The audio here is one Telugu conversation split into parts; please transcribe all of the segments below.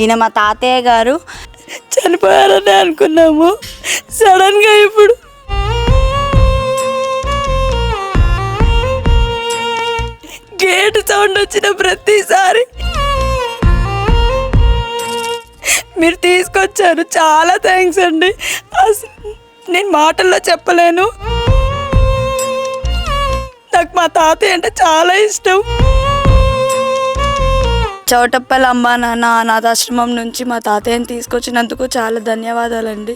ఈయన మా తాతయ్య గారు. చనిపోయారని అనుకున్నాము. సడన్గా ఇప్పుడు. గేట్ సౌండ్ వచ్చిన ప్రతిసారి మీరు తీసుకొచ్చారు. చాలా థ్యాంక్స్ అండి. అసలు నేను మాటల్లో చెప్పలేను. నాకు మా తాతయ్య అంటే చాలా ఇష్టం. చౌటప్పల అమ్మ నాన్న అనాథాశ్రమం నుంచి మా తాతయ్యని తీసుకొచ్చినందుకు చాలా ధన్యవాదాలండి.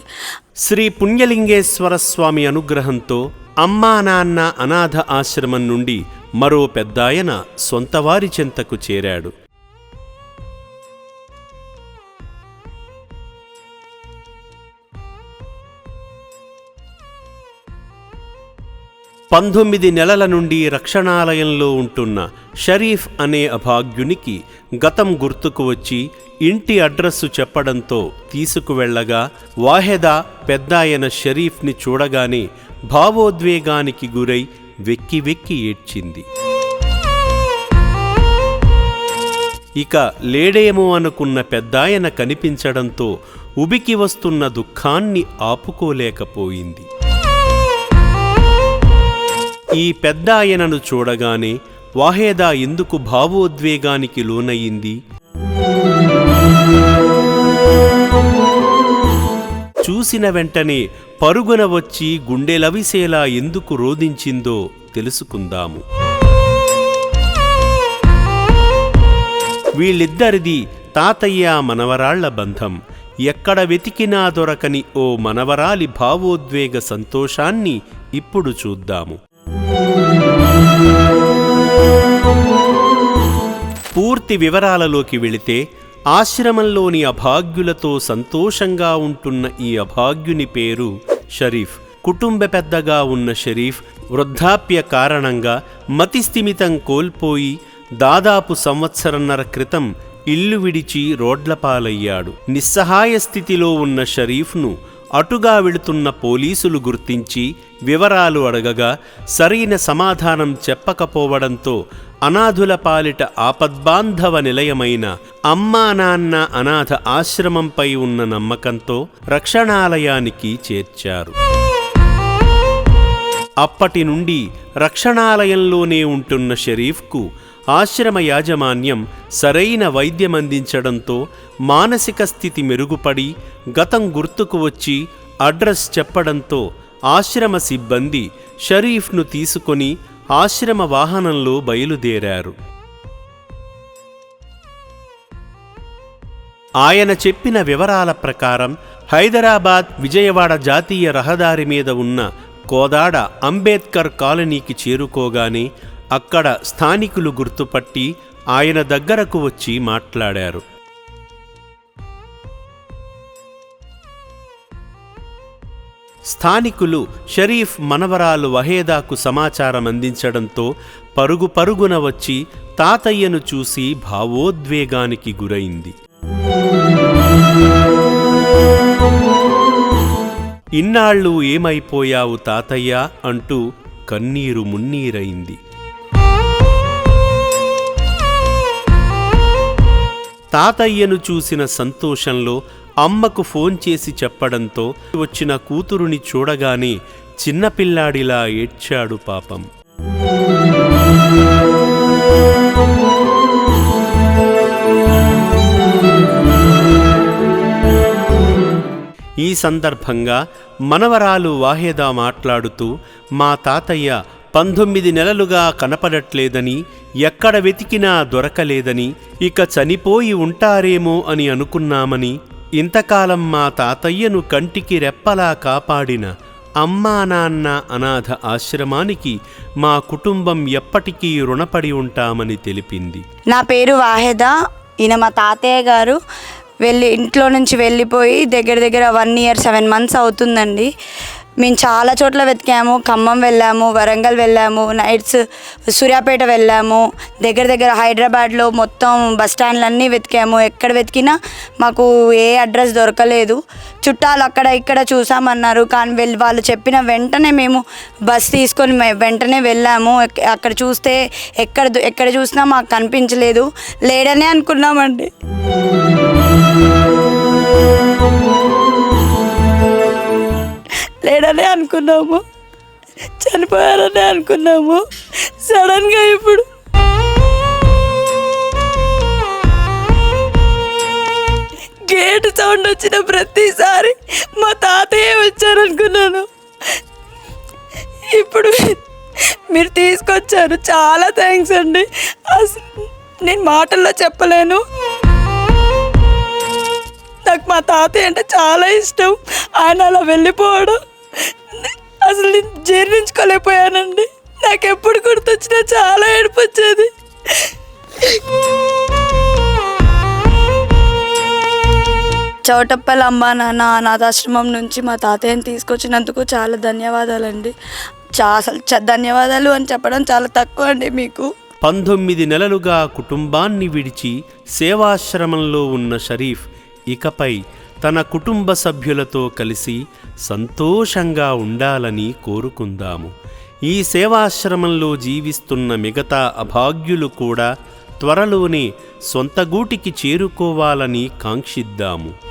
శ్రీ పుణ్యలింగేశ్వర స్వామి అనుగ్రహంతో అమ్మా నాన్న అనాథ ఆశ్రమం నుండి మరో పెద్దాయన సొంతవారి చెంతకు చేరాడు. పంతొమ్మిది నెలల నుండి రక్షణాలయంలో ఉంటున్న షరీఫ్ అనే అభాగ్యునికి గతం గుర్తుకు వచ్చి ఇంటి అడ్రస్సు చెప్పడంతో తీసుకువెళ్ళగా వాహెదా పెద్దాయన షరీఫ్ని చూడగానే భావోద్వేగానికి గురై వెక్కి వెక్కి ఏడ్చింది. ఇక లేడేమో అనుకున్న పెద్దాయన కనిపించడంతో ఉబికి వస్తున్న దుఃఖాన్ని ఆపుకోలేకపోయింది. ఈ పెద్ద ఆయనను చూడగానే వాహేదా ఎందుకు భావోద్వేగానికి లోనయ్యింది చూసిన వెంటనే పరుగున వచ్చి గుండెలవిసేలా ఎందుకు రోధించిందో తెలుసుకుందాము. వీళ్ళిద్దరిది తాతయ్య మనవరాళ్ళ బంధం. ఎక్కడ వెతికినా దొరకని ఓ మనవరాలి భావోద్వేగ సంతోషాన్ని ఇప్పుడు చూద్దాము. పూర్తి వివరాలలోకి వెళితే ఆశ్రమంలోని అభాగ్యులతో సంతోషంగా ఉంటున్న ఈ అభాగ్యుని పేరు షరీఫ్. కుటుంబ పెద్దగా ఉన్న షరీఫ్ వృద్ధాప్య కారణంగా మతిస్థిమితం కోల్పోయి దాదాపు సంవత్సరన్నర క్రితం ఇల్లు విడిచి రోడ్లపాలయ్యాడు. నిస్సహాయ స్థితిలో ఉన్న షరీఫ్ను అటుగా వెళుతున్న పోలీసులు గుర్తించి వివరాలు అడగగా సరైన సమాధానం చెప్పకపోవడంతో అనాథుల పాలిట ఆపద్బాంధవ నిలయమైన అమ్మా నాన్న అనాథ ఆశ్రమంపై ఉన్న నమ్మకంతో రక్షణాలయానికి చేర్చారు. అప్పటి నుండి రక్షణాలయంలోనే ఉంటున్న షరీఫ్కు ఆశ్రమ యాజమాన్యం సరైన వైద్యమందించడంతో మానసిక స్థితి మెరుగుపడి గతం గుర్తుకు వచ్చి అడ్రస్ చెప్పడంతో ఆశ్రమ సిబ్బంది షరీఫ్ను తీసుకొని ఆశ్రమ వాహనంలో బయలుదేరారు. ఆయన చెప్పిన వివరాల ప్రకారం హైదరాబాద్ విజయవాడ జాతీయ రహదారి మీద ఉన్న కోదాడ అంబేద్కర్ కాలనీకి చేరుకోగానే అక్కడ స్థానికులు గుర్తుపట్టి ఆయన దగ్గరకు వచ్చి మాట్లాడారు. స్థానికులు షరీఫ్ మనవరాలు వహేదాకు సమాచారం అందించడంతో పరుగు పరుగున వచ్చి తాతయ్యను చూసి భావోద్వేగానికి గురైంది. ఇన్నాళ్ళు ఏమైపోయావు తాతయ్య? అంటూ కన్నీరు మున్నీరైంది. తాతయ్యను చూసిన సంతోషంలో అమ్మకు ఫోన్ చేసి చెప్పడంతో వచ్చిన కూతురుని చూడగానే చిన్నపిల్లాడిలా ఏడ్చాడు పాపం. ఈ సందర్భంగా మనవరాలు వాహేదా మాట్లాడుతూ మా తాతయ్య పంతొమ్మిది నెలలుగా కనపడట్లేదని ఎక్కడ వెతికినా దొరకలేదని ఇక చనిపోయి ఉంటారేమో అని అనుకున్నామని ఇంతకాలం మా తాతయ్యను కంటికి రెప్పలా కాపాడిన అమ్మా నాన్న అనాథ ఆశ్రమానికి మా కుటుంబం ఎప్పటికీ రుణపడి ఉంటామని తెలిపింది. నా పేరు వాహెదా. ఈయన మా తాతయ్య గారు వెళ్ళి ఇంట్లో నుంచి వెళ్ళిపోయి దగ్గర దగ్గర వన్ ఇయర్ సెవెన్ మంత్స్ అవుతుందండి. మేము చాలా చోట్ల వెతికాము. ఖమ్మం వెళ్ళాము వరంగల్ వెళ్ళాము నైట్స్ సూర్యాపేట వెళ్ళాము. దగ్గర దగ్గర హైదరాబాద్లో మొత్తం బస్ స్టాండ్లన్నీ వెతికాము. ఎక్కడ వెతికినా మాకు ఏ అడ్రస్ దొరకలేదు. చుట్టాలు అక్కడ ఇక్కడ చూసామన్నారు. కానీ వెళ్ళి వాళ్ళు చెప్పిన వెంటనే మేము బస్ తీసుకొని వెంటనే వెళ్ళాము. అక్కడ చూస్తే ఎక్కడ ఎక్కడ చూసినా మాకు కనిపించలేదు. లేడనే అనుకున్నామండి. చనిపోయాడనే అనుకున్నాము. చనిపోయారనే అనుకున్నాము. సడన్గా ఇప్పుడు గేట్ సౌండ్ వచ్చిన ప్రతిసారి మా తాతయ్య వచ్చారనుకున్నాను. ఇప్పుడు మీరు తీసుకొచ్చారు. చాలా థ్యాంక్స్ అండి. అసలు నేను మాటల్లో చెప్పలేను. నాకు మా తాతయ్య అంటే చాలా ఇష్టం. ఆయన అలా వెళ్ళిపోవడం. అసలు జీర్ణించుకోలేకపోయానండి నాకు ఎప్పుడు గుర్తొచ్చినా చాలా ఏడుపు వచ్చేది అమ్మ నాన్న అనాథాశ్రమం నుంచి మా తాతయ్యని తీసుకొచ్చినందుకు చాలా ధన్యవాదాలండి. చా అసలు ధన్యవాదాలు అని చెప్పడం చాలా తక్కువ అండి మీకు. పంతొమ్మిది నెలలుగా కుటుంబాన్ని విడిచి సేవాశ్రమంలో ఉన్న షరీఫ్ ఇకపై తన కుటుంబ సభ్యులతో కలిసి సంతోషంగా ఉండాలని కోరుకుందాము. ఈ సేవాశ్రమంలో జీవిస్తున్న మిగతా అభాగ్యులు కూడా త్వరలోనే సొంత గూటికి చేరుకోవాలని కాంక్షిద్దాము.